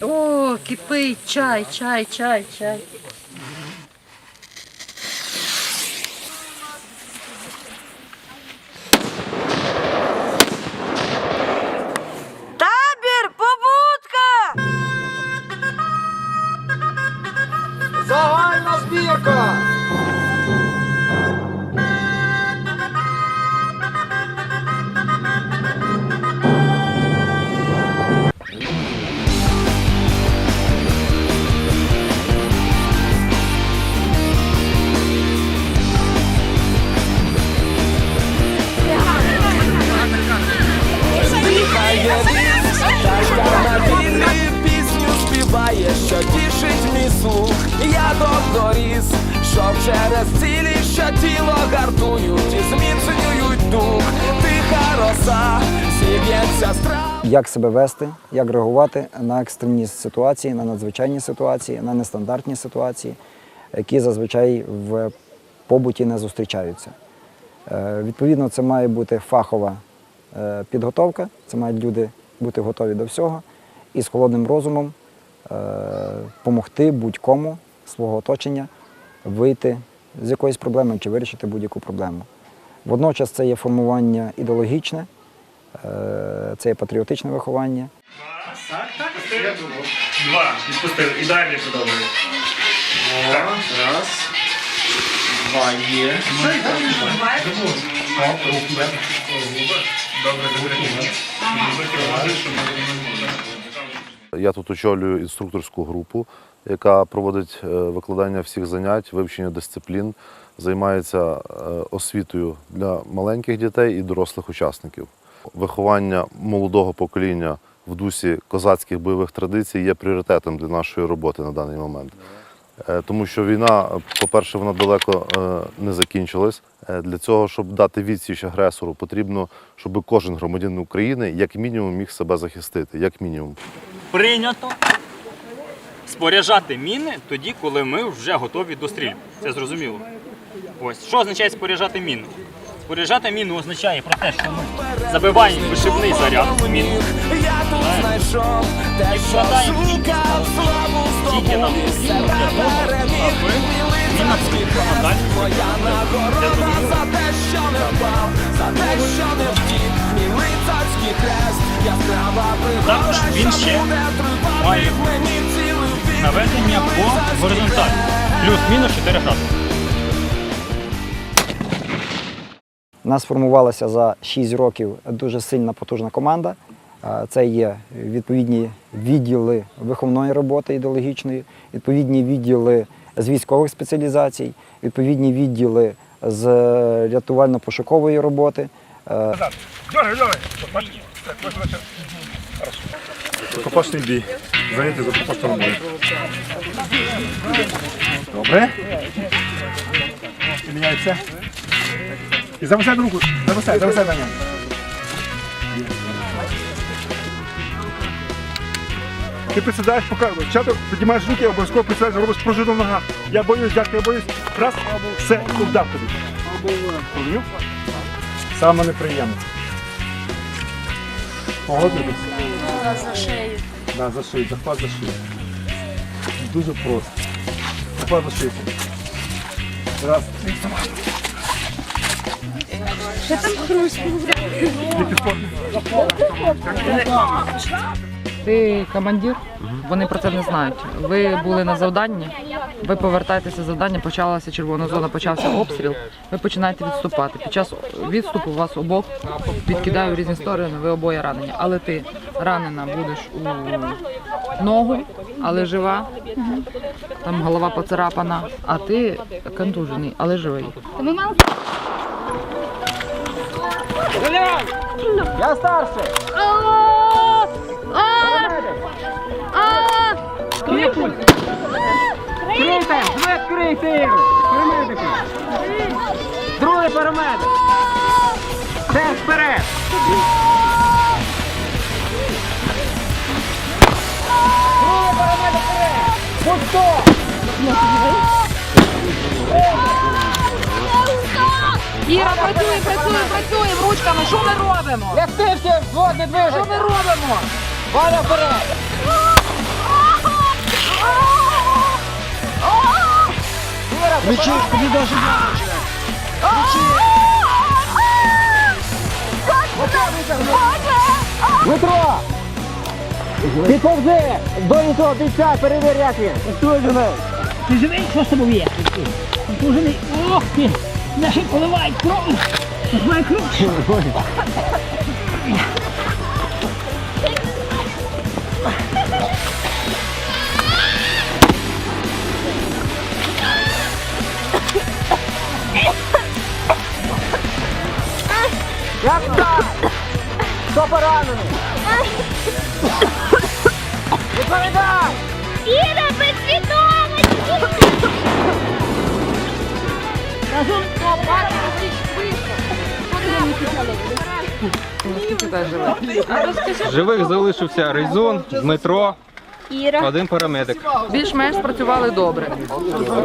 О, кипить чай, чай, чай, чай. Гартують і зміцнюють дух. Тиха роса, зіб'ється страх. як себе вести, як реагувати на екстремні ситуації, на надзвичайні ситуації, на нестандартні ситуації, які зазвичай в побуті не зустрічаються. Е, Відповідно, це має бути фахова е, підготовка, це мають люди бути готові до всього і з холодним розумом допомогти будь-кому свого оточення вийти з якоїсь проблеми чи вирішити будь-яку проблему. Водночас це є формування ідеологічне, Е, це є патріотичне виховання. Так, так, Два. Відпустили. І далі продовжуємо. Раз. Два є. Добре, добре. Я тут очолюю інструкторську групу, яка проводить е, викладання всіх занять, вивчення дисциплін, займається е, освітою для маленьких дітей і дорослих учасників. Виховання молодого покоління в дусі козацьких бойових традицій є пріоритетом для нашої роботи на даний момент. Е, Тому що війна, по-перше, вона далеко е, не закінчилась. Е, Для цього, щоб дати відсіч агресору, потрібно, щоб кожен громадянин України як мінімум міг себе захистити, як мінімум. прийнято споряджати міни тоді, коли ми вже готові до стрільби. Це зрозуміло. Ось що означає споряджати міну? Споряджати міну означає про те, що ми забиваємо вишивний заряд міну. Я тут знайшов те, що шукав славу Тільки нам потрібно для того, аби Мій міна лицарський потрібна хрест, далі. за те, що не впав, за те, що не втік. Мій лицарський хрест, яскрава Також він ще має. Наведення по горизонталі. Плюс-мінус 4 градуси. У нас сформувалася за 6 років дуже сильна потужна команда. Е, Це є відповідні відділи виховної роботи ідеологічної, відповідні відділи з військових спеціалізацій, відповідні відділи з рятувально-пошукової роботи. Е, Рукопашний бій. Заняття за боєм. Добре. Міняється. І зависай руку. Зависай, зависай на ньому. Ти присідаєш, чато піднімаєш руки, обов'язково присідаєш, робиш пружину в ногах. Я боюсь, дядько, я боюсь. Раз, все, удар тобі. Поняв? Саме неприємне. Погодитись? За шею. Да, за шию, захват за шию. Дуже просто. Захват за шию. Раз. Що там хруст? Ти командир, вони про це не знають. Ви були на завданні, ви повертаєтеся з завдання, почалася червона зона, почався обстріл. Ви починаєте відступати. Під час відступу вас обох підкидаю в різні сторони, ви обоє ранені. Але ти ранена будеш у ногу, але жива. Там голова поцарапана, а ти контужений, але живий. Я старший. Крийте! Швид крийте його! Парамедики! Другий парамедик! Все вперед! Другий парамедик вперед! Пусто! Іра, працює, працює, працює ручками. Що ми робимо? Як ти всі взвод не Що ми робимо? Валя вперед! Ключі, тобі дуже Дмитро! Підповзи! До іншого бійця, перевір, як він! Хто живе? Ти живий, що з тобою є? Ти живий. Ох ти! Наші поливають кров. Моя кров. Хто поранений? Відповідай! Іра, без свідомості! Наскільки теж живе? Живих залишився Ризун, Дмитро, Іра. один парамедик. Більш-менш спрацювали добре.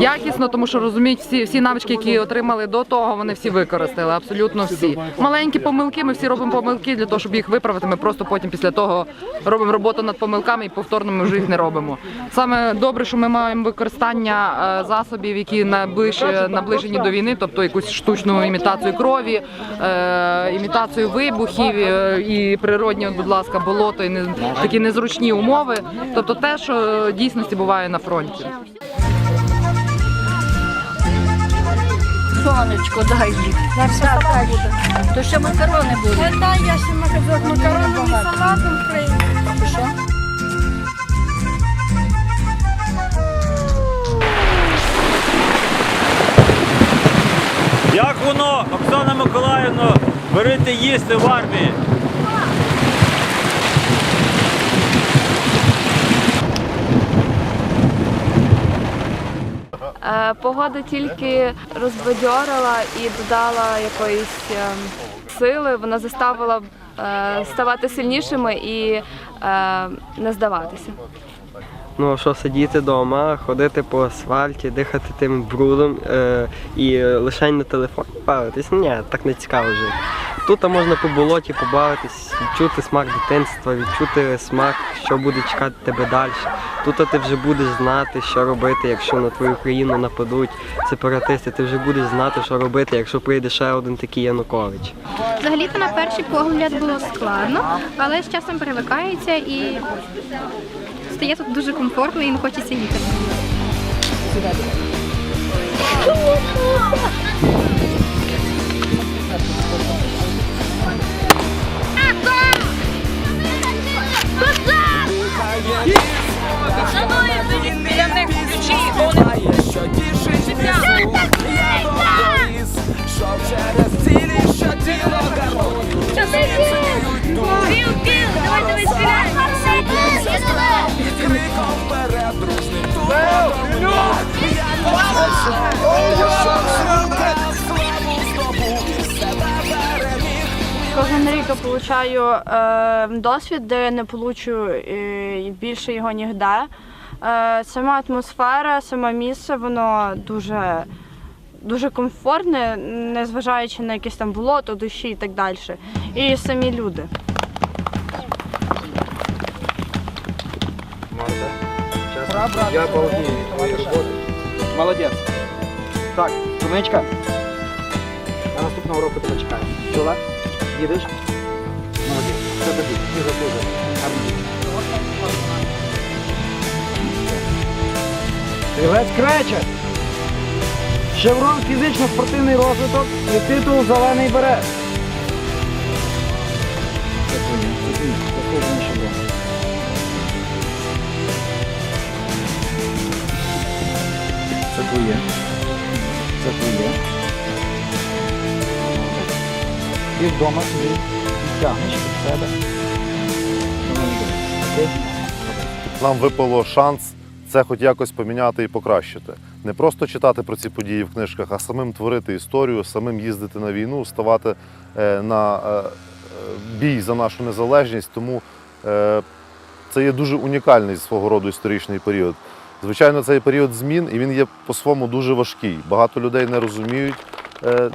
Якісно, тому що розуміють всі, всі навички, які отримали до того, вони всі використали, абсолютно всі. Маленькі помилки, ми всі робимо помилки для того, щоб їх виправити. Ми просто потім після того робимо роботу над помилками і повторно ми вже їх не робимо. Саме добре, що ми маємо використання е, засобів, які наближ, наближені до війни, тобто якусь штучну імітацію крові, е, імітацію вибухів е, і природні, будь ласка, болото і не, такі незручні умови. Тобто те, що в дійсності буває на фронті. Сонечко, дай їх. На все так буде. То ще макарони будуть. Дай я ще макарони, макарони і салатом прийду. Що? Як воно, Оксана Миколаївна, берете їсти в армії? Погода тільки розбадьорила і додала якоїсь е, сили. Вона заставила е, ставати сильнішими і е, не здаватися. Ну що сидіти вдома, ходити по асфальті, дихати тим брудом е, і лише на телефон бавитись? Ні, так не цікаво жити. Тут можна по болоті побавитись, відчути смак дитинства, відчути смак, що буде чекати тебе далі. Тут ти вже будеш знати, що робити, якщо на твою країну нападуть сепаратисти. Ти вже будеш знати, що робити, якщо прийде ще один такий Янукович. Взагалі-то на перший погляд було складно, але з часом привикається і стає тут дуже комфортно і не хочеться їхати. Рік я получаю е, досвід, де я не получу е, більше його ніде. Е, сама атмосфера, саме місце, воно дуже, дуже комфортне, незважаючи на якесь там болото, душі і так далі. І самі люди. Я балдію від твоєї роботи. Молодець. Так, Тунечка. На наступного року тебе чекаю. Чула? Їдеш? Все тобі. Ти заслужив. Гарно. Стрілець Кречет. Шеврон фізично-спортивний розвиток і титул Зелений берет. Це твоє. Це твій. Це твоє. Це твоє. І вдома собі тягнеш під себе. Нам випало шанс це хоч якось поміняти і покращити. Не просто читати про ці події в книжках, а самим творити історію, самим їздити на війну, ставати е, на е, е, бій за нашу незалежність. Тому це є дуже унікальний свого роду історичний період. Звичайно, цей період змін і він є по-своєму дуже важкий. Багато людей не розуміють,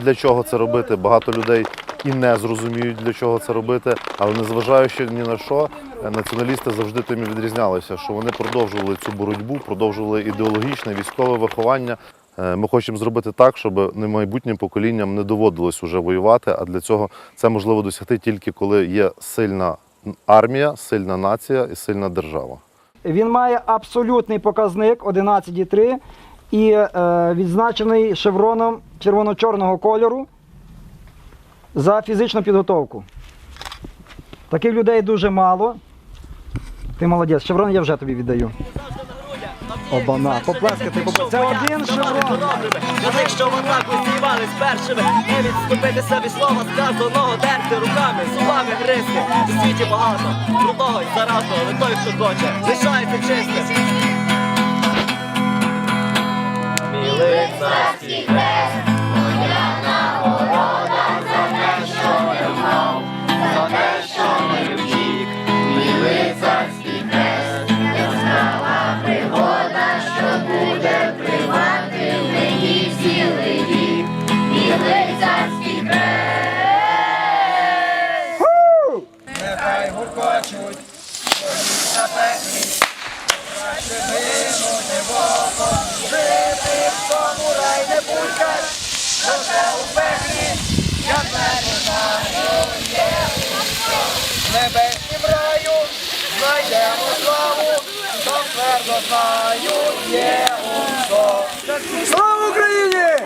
для чого це робити. Багато людей і не зрозуміють, для чого це робити. Але незважаючи ні на що, націоналісти завжди тим і відрізнялися, що вони продовжували цю боротьбу, продовжували ідеологічне військове виховання. Е, Ми хочемо зробити так, щоб не майбутнім поколінням не доводилось уже воювати. А для цього це можливо досягти тільки коли є сильна армія, сильна нація і сильна держава. Він має абсолютний показник 11,3 і е, відзначений шевроном червоно-чорного кольору за фізичну підготовку. Таких людей дуже мало. Ти молодець, шеврон я вже тобі віддаю. Обана, поплескати, поплескати. Це один шеврон. Тих, що в атаку здівались першими, не відступитися від слова сказаного, дерти руками, зубами гризти. У світі багато, крутого і заразного, але той, хто хоче, лишається чистим. Мілий царський твердо знаю, є у що. Слава Україні!